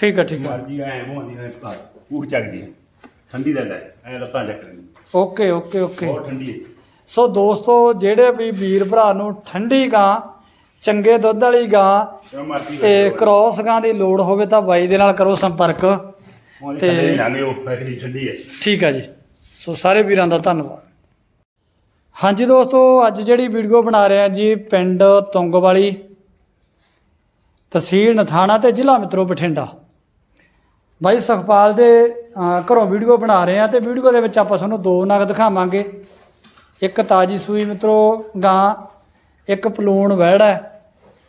ਠੀਕ ਹੈ ਠੀਕ ਹੈ ਮਰਜ਼ੀ ਐ ਮੋਹਦੀ ਐ ਪਾ ਉਹ ਚੱਕਦੀ ਹੈ ਠੰਡੀ ਦਾ ਲੈ ਐ ਲੱਤਾਂ ਚੱਕ ਲੈਂਦੀ। Okay okay okay. ਬਹੁਤ ਠੰਡੀ ਹੈ। ਸੋ ਦੋਸਤੋ ਜਿਹੜੇ ਵੀ ਵੀਰ ਭਰਾ ਨੂੰ ਠੰਡੀ ਗਾਂ ਚੰਗੇ ਦੁੱਧ ਵਾਲੀ ਗਾਂ ਜੋ ਮਰਜ਼ੀ ਤੇ ਕ੍ਰੋਸ ਗਾਂ ਦੀ ਲੋੜ ਹੋਵੇ ਤਾਂ ਬਾਈ ਦੇ ਨਾਲ ਕਰੋ ਸੰਪਰਕ। ਤੇ ਤੇ- ਨਾਂਗੇ ਉਹ ਫਰੀ ਠੰਡੀ ਹੈ। ਠੀਕ ਹੈ ਜੀ। ਸੋ ਸਾਰੇ ਵੀਰਾਂ ਦਾ ਧੰਨਵਾਦ। ਹਾਂਜੀ ਦੋਸਤੋ ਅੱਜ ਜਿਹੜੀ ਵੀਡੀਓ ਬਣਾ ਰਹੇ ਆ ਜੀ ਪਿੰਡ ਤੁੰਗਵਾਲੀ ਤਹਿਸੀਲ ਨਥਾਣਾ ਤੇ ਜ਼ਿਲ੍ਹਾ ਮਿੱਤਰੋ ਬਠਿੰਡਾ। ਬਾਈ ਸੁਖਪਾਲ ਦੇ ਘਰੋਂ ਵੀਡੀਓ ਬਣਾ ਰਹੇ ਆ ਤੇ ਵੀਡੀਓ ਦੇ ਵਿੱਚ ਆਪਾਂ ਤੁਹਾਨੂੰ ਦੋ ਨਗ ਦਿਖਾਵਾਂਗੇ। ਇੱਕ ਤਾਜੀ ਸੂਈ ਮਿੱਤਰੋ ਗਾਂ, ਇੱਕ ਪਲੂਣ ਵਹਿੜ ਹੈ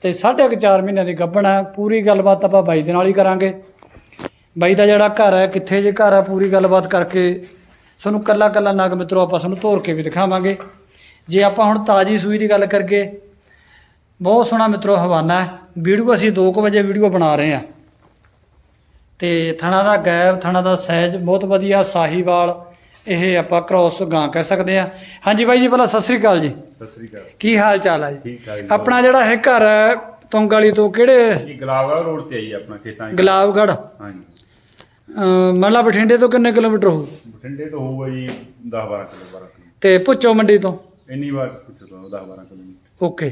ਤੇ ਸਾਢੇ ਕੁ ਚਾਰ ਮਹੀਨਿਆਂ ਦੀ ਗੱਭਣ ਹੈ। ਪੂਰੀ ਗੱਲਬਾਤ ਆਪਾਂ ਬਾਈ ਦੇ ਨਾਲ ਹੀ ਕਰਾਂਗੇ। ਬਾਈ ਦਾ ਜਿਹੜਾ ਘਰ ਹੈ, ਕਿੱਥੇ ਜੇ ਘਰ ਹੈ, ਪੂਰੀ ਗੱਲਬਾਤ ਕਰਕੇ ਤੁਹਾਨੂੰ ਕੱਲਾ ਕੱਲਾ ਨਗ ਮਿੱਤਰੋ ਆਪਾਂ ਤੁਹਾਨੂੰ ਤੋਰ ਕੇ ਵੀ ਦਿਖਾਵਾਂਗੇ। ਜੇ ਆਪਾਂ ਹੁਣ ਤਾਜੀ ਸੂਈ ਦੀ ਗੱਲ ਕਰਕੇ ਬਹੁਤ ਸੋਹਣਾ ਮਿੱਤਰੋ ਹਵਾਨਾ ਹੈ। ਵੀਡੀਓ ਅਸੀਂ 2 ਵਜੇ ਵੀਡੀਓ ਬਣਾ ਰਹੇ ਹਾਂ। ਤੇ ਥਣਾ ਦਾ ਗੈਬ ਥਣਾ ਦਾ ਸਾਈਜ਼ ਬਹੁਤ ਵਧੀਆ ਸਾਹੀਵਾਲ ਇਹ ਆਪਾਂ ਕ੍ਰੋਸ ਗਾਂ ਕਹਿ ਸਕਦੇ ਆ ਹਾਂਜੀ ਬਾਈ ਜੀ ਪਹਿਲਾਂ ਸਤਿ ਸ੍ਰੀ ਅਕਾਲ ਜੀ। ਸਤਿ ਸ੍ਰੀ ਅਕਾਲ। ਕੀ ਹਾਲ ਚਾਲ ਹੈ ਜੀ? ਠੀਕ ਜੀ। ਆਪਣਾ ਜਿਹੜਾ ਇਹ ਘਰ ਹੈ ਤੁੰਗ ਵਾਲੀ ਤੋਂ ਕਿਹੜੇ? ਇਹ ਗਲਾਵਲਾ ਰੋਡ ਤੇ ਆਈ ਆਪਣਾ ਖੇਤਾਂ 'ਚ ਗੁਲਾਬਗੜ੍ਹ। ਹਾਂਜੀ। ਅਹ ਮੰਨ ਬਠਿੰਡੇ ਤੋਂ ਕਿੰਨੇ ਕਿਲੋਮੀਟਰ ਹੋਊ? ਬਠਿੰਡੇ ਤੋਂ ਹੋਊਗਾ ਜੀ 10 12 ਕਿਲੋ 12 ਕਿਲੋ। ਤੇ ਭੁੱਚੋ ਮੰਡੀ ਤੋਂ। ਇੰਨੀ ਵਾਰ ਪੁੱਛੋ ਤੋਂ 10 12 ਕਿਲੋ ਓਕੇ।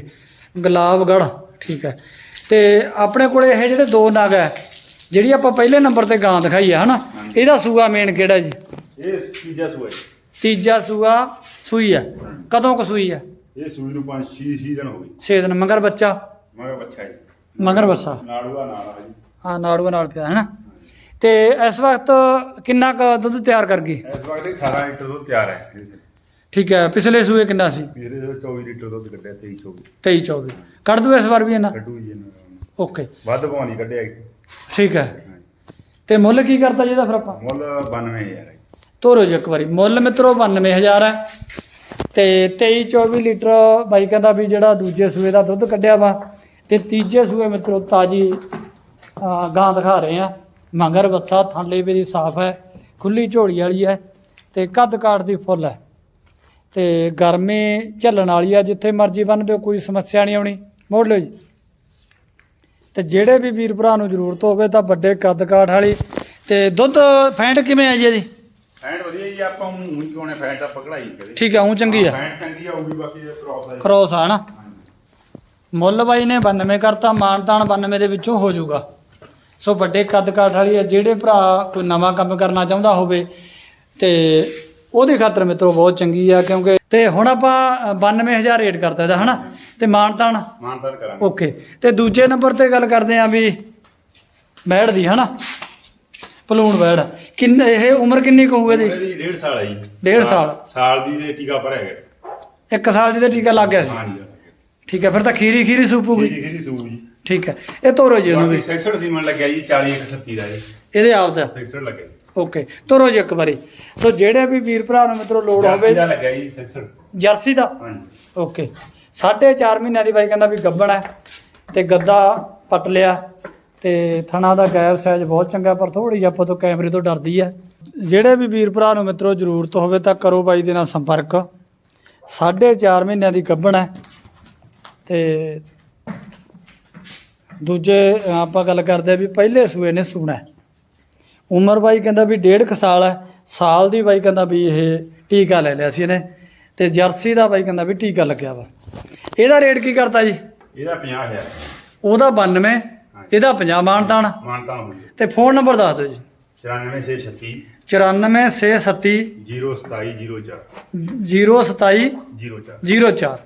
ਗੁਲਾਬਗੜ੍ਹ ਠੀਕ ਹੈ। ਤੇ ਆਪਣੇ ਕੋਲੇ ਇਹ ਜਿਹੜੇ ਦੋ ਨਗ ਹੈ ਜਿਹੜੀ ਆਪਾਂ ਪਹਿਲੇ ਨੰਬਰ ਤੇ ਗਾਂ ਦਿਖਾਈ ਹੈ ਹਨਾ। ਇਹਦਾ ਸੂਆ ਮੇਨ ਕਿਹੜਾ ਜੀ? ਇਹ ਤੀਜਾ ਸੂਆ ਜੀ। ਤੀਜਾ ਸੂਆ ਸੂਈ ਹੈ ਕਦੋਂ ਕੁ ਸੂਈ ਹੈ ਇਹ ਸੂਈ ਨੂੰ 5 6 ਸੀਜ਼ਨ ਹੋ ਗਈ 6 ਦਿਨ। ਮਗਰ ਬੱਚਾ? ਮਗਰ ਬੱਚਾ ਜੀ। ਮਗਰ ਬੱਸਾ ਨਾੜੂਆ ਨਾਲ ਆ ਜੀ। ਹਾਂ ਨਾੜੂਆ ਨਾਲ ਪਿਆ ਹੈ ਨਾ ਤੇ ਇਸ ਵਕਤ ਕਿੰਨਾ ਕੁ ਦੁੱਧ ਤਿਆਰ ਕਰ ਗਈ ਇਸ ਵਕਤ ਇਹ 18 ਲੀਟਰ ਦੁੱਧ ਤਿਆਰ ਹੈ। ਠੀਕ ਹੈ। ਪਿਛਲੇ ਸੂਏ ਕਿੰਨਾ ਸੀ? ਪਿਛਲੇ ਸਾਲ 24 ਲੀਟਰ ਦੁੱਧ ਕੱਢਿਆ 23 24 23 24 ਕੱਢ ਦੂ ਇਸ ਵਾਰ ਵੀ ਇਹਨਾਂ? ਕੱਢੂ ਜੀ ਇਹਨਾਂ। ਓਕੇ। ਵੱਧ ਭਾਣੀ ਕੱਢਿਆ। ਠੀਕ ਹੈ। ਤੇ ਮੁੱਲ ਕੀ ਕਰਤਾ ਜੀ ਇਹਦਾ ਫਿਰ ਆਪਾਂ? ਮੁੱਲ 92000 ਹੈ ਤੋਰੋ ਜੀ ਇੱਕ ਵਾਰੀ। ਮੁੱਲ ਮਿੱਤਰੋ 92000 ਹੈ। ਤੇ 23 24 ਲੀਟਰ ਬਾਈ ਕਹਿੰਦਾ ਵੀ ਜਿਹੜਾ ਦੂਜੇ ਸੂਏ ਦਾ ਦੁੱਧ ਕੱਢਿਆ ਵਾ ਤੇ ਤੀਜੇ ਸੂਏ ਮਿੱਤਰੋ ਤਾਜੀ ਗਾਂ ਦਿਖਾ ਰਹੇ ਆ ਮਗਰ ਬੱਚਾ ਥਾਂਲੇ ਵੀ ਦੀ ਸਾਫ਼ ਹੈ। ਖੁੱਲੀ ਝੋਲੀ ਵਾਲੀ ਹੈ ਤੇ ਕੱਦ ਕਾਠ ਦੀ ਫੁੱਲ ਹੈ। ਤੇ ਗਰਮੀ ਝੱਲਣ ਵਾਲੀ ਆ ਜਿੱਥੇ ਮਰਜ਼ੀ ਬੰਨ ਦਿਓ ਕੋਈ ਸਮੱਸਿਆ ਨਹੀਂ ਆਉਣੀ। ਮੋੜ ਲਿਓ ਜੀ। ਤੇ ਜਿਹੜੇ ਵੀ ਵੀਰ ਭਰਾ ਨੂੰ ਜ਼ਰੂਰਤ ਹੋਵੇ ਤਾਂ ਵੱਡੇ ਕੱਦ ਕਾਠ ਵਾਲੀ ਤੇ ਦੁੱਧ ਫੈਂਟ ਕਿਵੇਂ ਹੈ ਜੀ ਇਹਦੀ? ਫੈਂਟ ਵਧੀਆ ਜੀ ਆਪਾਂ ਮੂੰਹ ਹੀ ਕੋਨੇ ਫੈਂਟ ਆਪਾਂ ਕਢਾਈ ਕਰੇ ਠੀਕ ਹੈ ਉਹ ਚੰਗੀ ਆ। ਫੈਂਟ ਚੰਗੀ ਆਊਗੀ ਬਾਕੀ ਕ੍ਰੋਸ ਹੈ ਕ੍ਰੋਸ ਆ ਨਾ। ਮੁੱਲ ਬਾਈ ਨੇ 92 ਕਰਤਾ ਮਾਨਤਾਨ 92 ਦੇ ਵਿੱਚੋਂ ਹੋ ਜਾਊਗਾ। ਸੋ ਵੱਡੇ ਕੱਦ ਕਾਠ ਵਾਲੀ ਆ ਜਿਹੜੇ ਭਰਾ ਕੋਈ ਨਵਾਂ ਕੰਮ ਕਰਨਾ ਚਾਹੁੰਦਾ ਹੋਵੇ ਤੇ ਉਹਦੇ ਖਾਤਰ ਮਿੱਤਰੋ ਬਹੁਤ ਚੰਗੀ ਆ ਕਿਉਂਕਿ ਤੇ ਹੁਣ ਆਪਾਂ ਅ, 92000 ਰੇਟ ਕਰਤਾ ਇਹਦਾ ਹਨਾ? ਤੇ ਮਾਨਤਾਨ ਮਾਨਤਾਨ ਕਰਾਂਗੇ। ਓਕੇ। ਤੇ ਦੂਜੇ ਨੰਬਰ ਤੇ ਗੱਲ ਕਰਦੇ ਆਂ ਵੀ ਬੈੜ ਦੀ ਹਨਾ? ਪਲੂਣ ਬੈੜ। ਕਿੰਨ ਇਹ ਉਮਰ ਕਿੰਨੀ ਕੁ ਇਹਦੀ? ਇਹਦੀ ਡੇਢ ਸਾਲ ਹੈ ਜੀ। ਡੇਢ ਸਾਲ। ਸਾਲ। ਦੀ ਦੇ ਟੀਕਾ ਭਰਿਆ ਗਿਆ ਇੱਕ ਸਾਲ ਦੀ ਤੇ ਟੀਕਾ ਲੱਗ ਗਿਆ ਸੀ? ਹਾਂਜੀ ਠੀਕ ਹੈ ਫਿਰ ਤਾਂ ਖੀਰੀ ਖੀਰੀ ਸੂਪੂਗੀ ਖੀਰੀ ਖੀਰੀ ਸੂ ਜੀ। ਠੀਕ ਹੈ। ਇਹ ਤੋਰੋ ਜੀ ਉਹਨੂੰ ਵੀ। ਬਾਕੀ 66 ਸੀਮਨ ਲੱਗਿਆ ਜੀ 40 38 ਦਾ ਜੀ। ਇਹਦੇ ਆਪ ਦਾ। 66 ਲੱਗਿਆ ਓਕੇ ਤੋਰੋ ਜੀ ਇੱਕ ਵਾਰੀ। ਸੋ ਜਿਹੜੇ ਵੀ ਵੀਰ ਭਰਾ ਨੂੰ ਮਿੱਤਰੋ ਲੋੜ ਹੋਵੇ ਦਾ ਲੱਗਿਆ ਜੀ 66 ਜਰਸੀ ਦਾ? ਹਾਂਜੀ। ਓਕੇ। ਸਾਢੇ ਚਾਰ ਮਹੀਨਿਆਂ ਦੀ ਬਾਈ ਕਹਿੰਦਾ ਵੀ ਗੱਬਣ ਹੈ ਤੇ ਗੱਦਾ ਪੱਟ ਲਿਆ ਤੇ ਥਣਾ ਦਾ ਗੈਪ ਸਾਈਜ਼ ਬਹੁਤ ਚੰਗਾ ਪਰ ਥੋੜੀ ਜਿਹੀ ਆਪਾਂ ਤੋਂ ਕੈਮਰੇ ਤੋਂ ਡਰਦੀ ਹੈ। ਜਿਹੜੇ ਵੀ ਵੀਰ ਭਰਾ ਨੂੰ ਮਿੱਤਰੋ ਜ਼ਰੂਰਤ ਹੋਵੇ ਤਾਂ ਕਰੋ ਬਾਈ ਦੇ ਨਾਲ ਸੰਪਰਕ। ਸਾਢੇ ਚਾਰ ਮਹੀਨਿਆਂ ਦੀ ਗੱਬਣ ਹੈ ਤੇ ਦੂਜੇ ਆਪਾਂ ਗੱਲ ਕਰਦੇ ਆ ਵੀ ਪਹਿਲੇ ਸੂਏ ਨੇ ਸੂਣਾ ਹੈ। ਉਮਰ ਬਾਈ ਕਹਿੰਦਾ ਵੀ ਡੇਢ ਕੁ ਸਾਲ ਹੈ ਸਾਲ ਦੀ ਬਾਈ ਕਹਿੰਦਾ ਵੀ ਇਹ ਟੀਕਾ ਲੈ ਲਿਆ ਸੀ ਇਹਨੇ ਤੇ ਜਰਸੀ ਦਾ ਬਾਈ ਕਹਿੰਦਾ ਵੀ ਟੀਕਾ ਲੱਗਿਆ ਵਾ। ਇਹਦਾ ਰੇਟ ਕੀ ਕਰਤਾ ਜੀ? ਇਹਦਾ 50000 ਉਹਦਾ 92 ਇਹਦਾ 50 ਮਾਨਤਾਨ। ਮਾਨਤਾਨ ਹੋ ਜੀ ਤੇ ਫੋਨ ਨੰਬਰ ਦੱਸ ਦਿਓ ਜੀ। 9636 94637 027 04 027 04 04